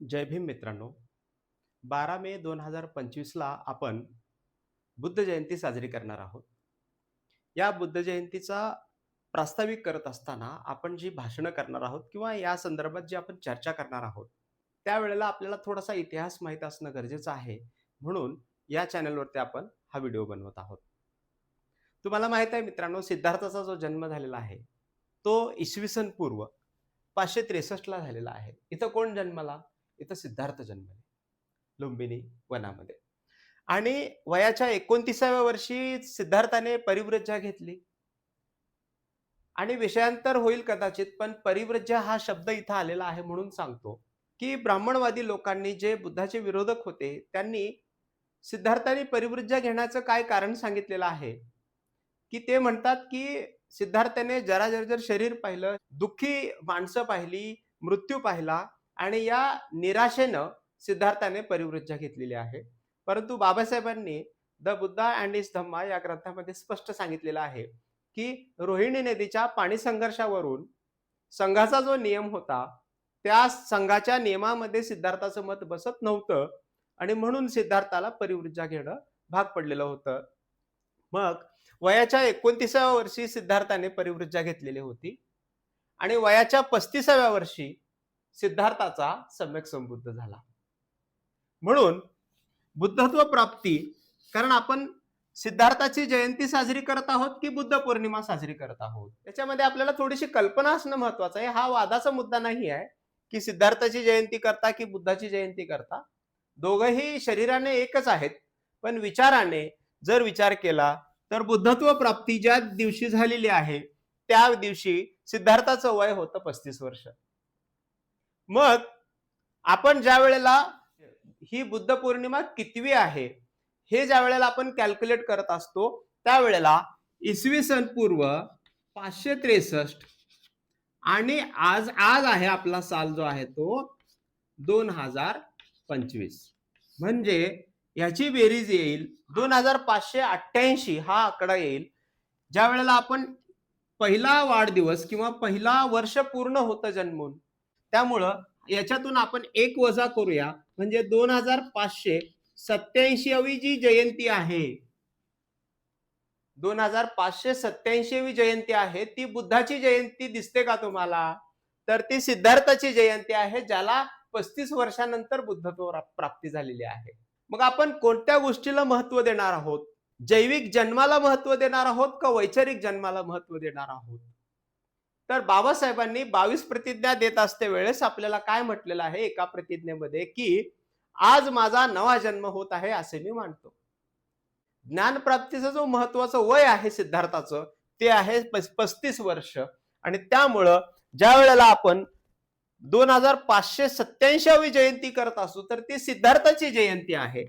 जय भीम मित्रांनो. बारा मे दोन हजार पंचवीसला आपण बुद्ध जयंती साजरी करणार आहोत. या बुद्ध जयंतीचा प्रास्ताविक करत असताना आपण जी भाषणं करणार आहोत किंवा या संदर्भात जी आपण चर्चा करणार आहोत त्यावेळेला आपल्याला थोडासा इतिहास माहीत असणं गरजेचं आहे. म्हणून या चॅनलवरती आपण हा व्हिडिओ बनवत आहोत. तुम्हाला माहीत आहे मित्रांनो सिद्धार्थाचा जो जन्म झालेला आहे तो इसवी सन पूर्व पाचशे त्रेसष्टला झालेला आहे. इथं कोण जन्मला? इथं सिद्धार्थ जन्मले. लुंबिनी वनामध्ये. आणि वयाच्या एकोणतीसाव्या वर्षी सिद्धार्थाने परिव्रज्जा घेतली. आणि विषयांतर होईल कदाचित पण परिव्रज्जा हा शब्द इथं आलेला आहे म्हणून सांगतो की ब्राह्मणवादी लोकांनी जे बुद्धाचे विरोधक होते त्यांनी सिद्धार्थाने परिवृज्जा घेण्याचं काय कारण सांगितलेलं आहे? की ते म्हणतात की सिद्धार्थाने जरा जर शरीर पाहिलं दुःखी माणसं पाहिली मृत्यू पाहिला आणि या निराशेनं सिद्धार्थाने परिवृज्जा घेतलेली आहे. परंतु बाबासाहेबांनी the Buddha and his Dhamma या ग्रंथामध्ये स्पष्ट सांगितलेलं आहे की रोहिणी नदीच्या पाणी संघर्षावरून संघाचा जो नियम होता त्या संघाच्या नियमामध्ये सिद्धार्थाचं मत बसत नव्हतं आणि म्हणून सिद्धार्थाला परिवृज्जा घेणं भाग पडलेलं होतं. मग वयाच्या एकोणतीसाव्या वर्षी सिद्धार्थाने परिवृज्जा घेतलेली होती आणि वयाच्या पस्तीसाव्या वर्षी सिद्धार्थाचा सम्यक संबुद्ध झाला. म्हणून बुद्धत्व प्राप्ती कारण आपण सिद्धार्थाची जयंती साजरी करत आहोत की बुद्ध पौर्णिमा साजरी करत आहोत? त्याच्यामध्ये आपल्याला थोडीशी कल्पना असणं महत्वाचं आहे. हा वादाचा मुद्दा नाही आहे की सिद्धार्थाची जयंती करता की बुद्धाची जयंती करता. दोघंही शरीराने एकच आहेत पण विचाराने जर विचार केला तर बुद्धत्व प्राप्ती ज्या दिवशी झालेली आहे त्या दिवशी सिद्धार्थाचं वय होतं पस्तीस वर्ष. मग आपण ज्या वेळेला ही बुद्ध पौर्णिमा कितवी आहे हे ज्या वेळेला आपण कॅल्क्युलेट करत असतो त्यावेळेला इसवी सन पूर्व पाचशे त्रेसष्ट आणि आज आज आहे आपला साल जो आहे तो दोन हजार पंचवीस. म्हणजे ह्याची बेरीज येईल दोन हजार पाचशे अठ्ठ्याऐंशी हा आकडा येईल. ज्या वेळेला आपण पहिला वाढदिवस किंवा पहिला वर्ष पूर्ण होतं जन्मून त्यामुळं याच्यातून आपण एक वजा करूया. म्हणजे दोन हजार पाचशे सत्याऐंशीवी जी जयंती आहे. दोन हजार पाचशे सत्याऐंशीवी जयंती आहे. ती बुद्धाची जयंती दिसते का तुम्हाला? तर ती सिद्धार्थाची जयंती आहे ज्याला पस्तीस वर्षानंतर बुद्धत्व प्राप्ती झालेली आहे. मग आपण कोणत्या गोष्टीला महत्त्व देणार आहोत? जैविक जन्माला महत्त्व देणार आहोत का वैचारिक जन्माला महत्त्व देणार आहोत? तर बाबासाहेबांनी बावीस प्रतिज्ञा देत असते वेळेस आपल्याला काय म्हटलेलं आहे एका प्रतिज्ञेमध्ये की आज माझा नवा जन्म होत आहे असे मी मानतो. ज्ञानप्राप्तीचं जो महत्वाचं वय आहे सिद्धार्थाचं ते आहे पस्तीस वर्ष. आणि त्यामुळं ज्या वेळेला आपण दोन हजार पाचशे सत्याऐंशीवी जयंती करत असू तर ती सिद्धार्थाची जयंती आहे.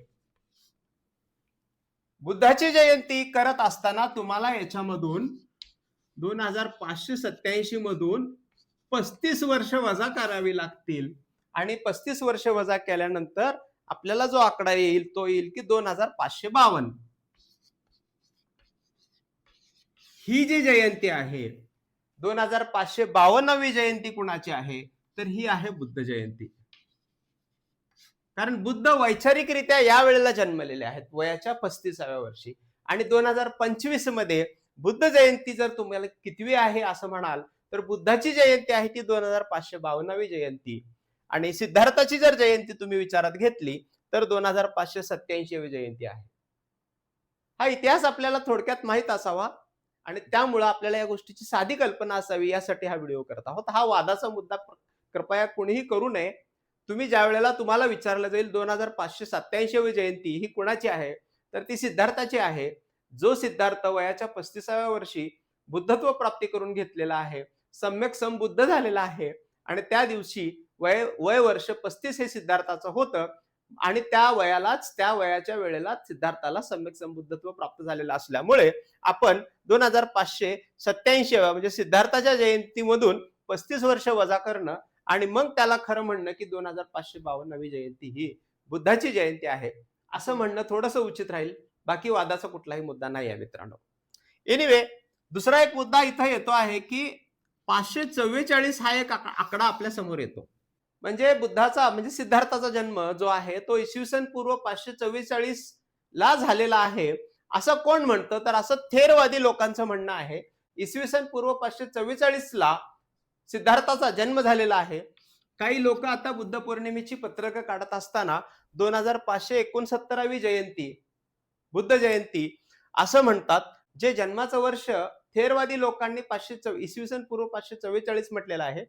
बुद्धाची जयंती करत असताना तुम्हाला याच्यामधून दोन हजार पाचशे सत्याऐंशी मधून पस्तीस वर्ष वजा करावी लागतील. आणि पस्तीस वर्ष वजा केल्यानंतर आपल्याला जो आकडा येईल तो येईल की दोन हजार पाचशे बावन्न. ही जी जयंती आहे दोन हजार पाचशे बावन्नवी जयंती कुणाची आहे? तर ही आहे बुद्ध जयंती. कारण बुद्ध वैचारिकरित्या या वेळेला जन्मलेले आहेत वयाच्या पस्तीसाव्या वर्षी. आणि दोन हजार पंचवीसमध्ये बुद्ध जयंती जर तुम्हाला कितवी आहे असं म्हणाल तर बुद्धाची जयंती आहे ती दोन हजार पाचशे बावन्नावी जयंती. आणि सिद्धार्थाची जर जयंती तुम्ही विचारात घेतली तर दोन हजार पाचशे सत्याऐंशी जयंती आहे. हा इतिहास आपल्याला थोडक्यात माहीत असावा आणि त्यामुळं आपल्याला या गोष्टीची साधी कल्पना असावी यासाठी हा व्हिडिओ करत आहोत. हा वादाचा मुद्दा कृपया कुणीही करू नये. तुम्ही ज्या वेळेला तुम्हाला विचारलं जाईल दोन हजार पाचशे सत्याऐंशी जयंती ही कुणाची आहे तर ती सिद्धार्थाची आहे. जो सिद्धार्थ वयाच्या पस्तीसाव्या वर्षी बुद्धत्व प्राप्ती करून घेतलेला आहे सम्यक संबुद्ध झालेला आहे आणि त्या दिवशी वय वय वर्ष पस्तीस हे सिद्धार्थाचं होतं आणि त्या वयालाच त्या वयाच्या वेळेला सिद्धार्थाला सम्यक संबुद्धत्व प्राप्त झालेलं असल्यामुळे आपण दोन हजार पाचशे सत्याऐंशी म्हणजे सिद्धार्थाच्या जयंतीमधून पस्तीस वर्ष वजा करणं आणि मग त्याला खरं म्हणणं की दोन हजार पाचशे बावन्नवी जयंती ही बुद्धाची जयंती आहे असं म्हणणं थोडंसं उचित राहील. बाकी वादाचा कुठलाही मुद्दा नाही आहे मित्रांनो. एनिवे दुसरा एक मुद्दा इथं येतो आहे की पाचशे चव्वेचाळीस हा एक आकडा आपल्यासमोर येतो. म्हणजे बुद्धाचा म्हणजे सिद्धार्थाचा जन्म जो आहे तो इसवी सन पूर्व पाचशे चव्वेचाळीस ला झालेला आहे. असं कोण म्हणतं? तर असं थेरवादी लोकांचं म्हणणं आहे. इसवी सन पूर्व पाचशे चव्वेचाळीस ला सिद्धार्थाचा जन्म झालेला आहे. काही लोक आता बुद्ध पौर्णिमेची पत्रकं काढत असताना दोन हजार पाचशे एकोणसत्तरावी जयंती बुद्ध जयंती असं म्हणतात जे जन्माचं वर्ष थेरवादी लोकांनी पाचशे चौ इसवी सन पूर्व पाचशे चव्वेचाळीस म्हटलेलं आहे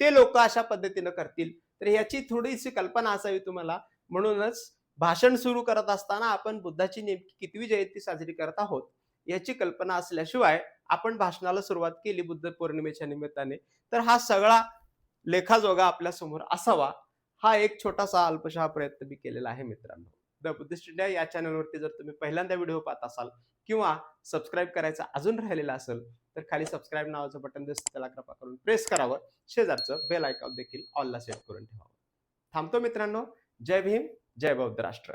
ते लोक अशा पद्धतीनं करतील. तर याची थोडीशी कल्पना असावी तुम्हाला. म्हणूनच भाषण सुरू करत असताना आपण बुद्धाची नेमकी कितवी जयंती साजरी करत आहोत याची कल्पना असल्याशिवाय आपण भाषणाला सुरुवात केली बुद्ध पौर्णिमेच्या निमित्ताने. तर हा सगळा लेखाजोगा आपल्यासमोर असावा हा एक छोटासा अल्पशा प्रयत्न मी केलेला आहे मित्रांनो. द बुद्धिस्ट इंडिया या चॅनलवरती जर तुम्ही पहिल्यांदा व्हिडिओ पाहत असाल किंवा सबस्क्राईब करायचं अजून राहिलेला असेल तर खाली सबस्क्राईब नावाचं बटन दिसतं त्याला कृपा करून प्रेस करावं. शेजारचं बेल आयकॉन देखील ऑलला सेट करून ठेवावं. थांबतो मित्रांनो. जय भीम जय बौद्ध राष्ट्र.